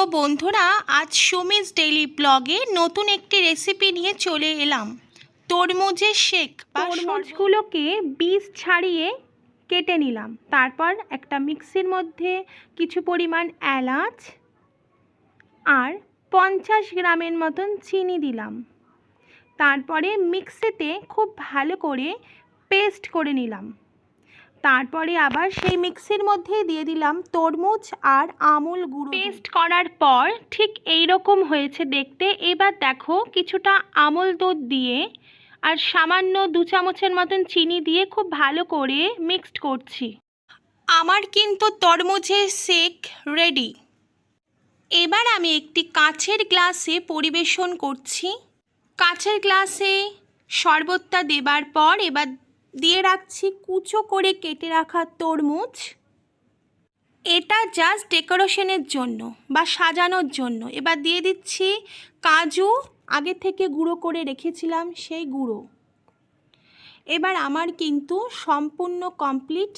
তো বন্ধুরা, আজ সুমিস ডেইলি ব্লগে নতুন একটি রেসিপি নিয়ে চলে এলাম। তরমুজের শেক তরমুজগুলোকে বীজ ছাড়িয়ে কেটে নিলাম। তারপর একটা মিক্সির মধ্যে কিছু পরিমাণ এলাচ আর পঞ্চাশ গ্রামের মতন চিনি দিলাম। তারপরে মিক্সিতে খুব ভালো করে পেস্ট করে নিলাম। তারপরে আবার সেই মিক্সির মধ্যে দিয়ে দিলাম তরমুজ আর আমুল গুঁড়ো পেস্ট করার পর ঠিক এই রকম হয়েছে দেখতে। এবার দেখো কিছুটা আমুল দুধ দিয়ে আর সামান্য দু চামচের মতন চিনি দিয়ে খুব ভালো করে মিক্সড করছি। আমার কিন্তু তরমুজের শেক রেডি। এবার আমি একটি কাঁচের গ্লাসে পরিবেশন করছি। কাঁচের গ্লাসে শরবতটা দেবার পর এবার দিয়ে রাখছি কুচো করে কেটে রাখা তরমুজ। এটা জাস্ট ডেকোরেশনের জন্য বা সাজানোর জন্য। এবার দিয়ে দিচ্ছি কাজু, আগে থেকে গুঁড়ো করে রেখেছিলাম সেই গুঁড়ো। এবার আমার কিন্তু সম্পূর্ণ কমপ্লিট